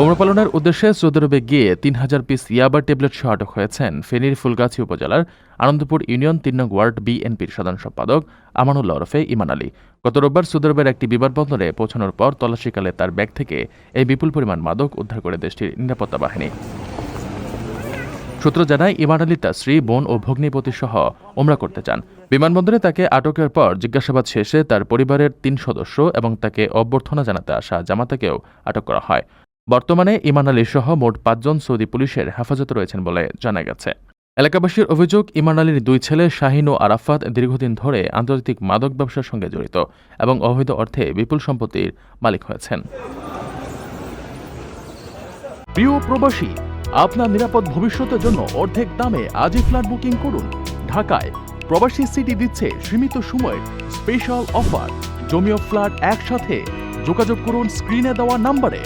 ওমরা পালনের উদ্দেশ্যে সৌদি আরবে গিয়ে তিন হাজার পিস ইয়াবা ট্যাবলেট সহ আটক হয়েছেন ফেনীর ফুলগাছি উপজেলার আনন্দপুর ইউনিয়ন তিন নং ওয়ার্ড বিএনপির সাধারণ সম্পাদক আমানুল্লাহ ওরফে ইমান আলী। গত রোববার সৌদি আরবের একটি বিমানবন্দরে পৌঁছানোর পর তল্লাশিকালে তার ব্যাগ থেকে এই বিপুল পরিমাণ মাদক উদ্ধার করে দেশটির নিরাপত্তা বাহিনী। সূত্র জানায়, ইমান আলী তার স্ত্রী, বোন ও ভগ্নিপতি সহ ওমরা করতে চান। বিমানবন্দরে তাকে আটকের পর জিজ্ঞাসাবাদ শেষে তার পরিবারের তিন সদস্য এবং তাকে অভ্যর্থনা জানাতে আসা জামাতাকেও আটক করা হয়। বর্তমানে ইমান আলী সহ মোট পাঁচজন সৌদি পুলিশের হেফাজতে রয়েছেন বলে জানা গেছে। এলাকাবাসীর অভিযোগ, ইমান আলীর দুই ছেলে শাহিন ও আরাফাত দীর্ঘদিন ধরে আন্তর্জাতিক মাদক ব্যবসার সঙ্গে জড়িত এবং অবৈধ অর্থে বিপুল সম্পত্তির মালিক হয়েছেন। প্রিয় প্রবাসী, আপনার নিরাপদ ভবিষ্যতের জন্য অর্ধেক দামে আজই ফ্ল্যাট বুকিং করুন। ঢাকায় প্রবাসী সিটি দিচ্ছে সীমিত সময়ের স্পেশাল অফার। জমি ও ফ্ল্যাট একসাথে। যোগাযোগ করুন স্ক্রিনে দেওয়া নাম্বারে।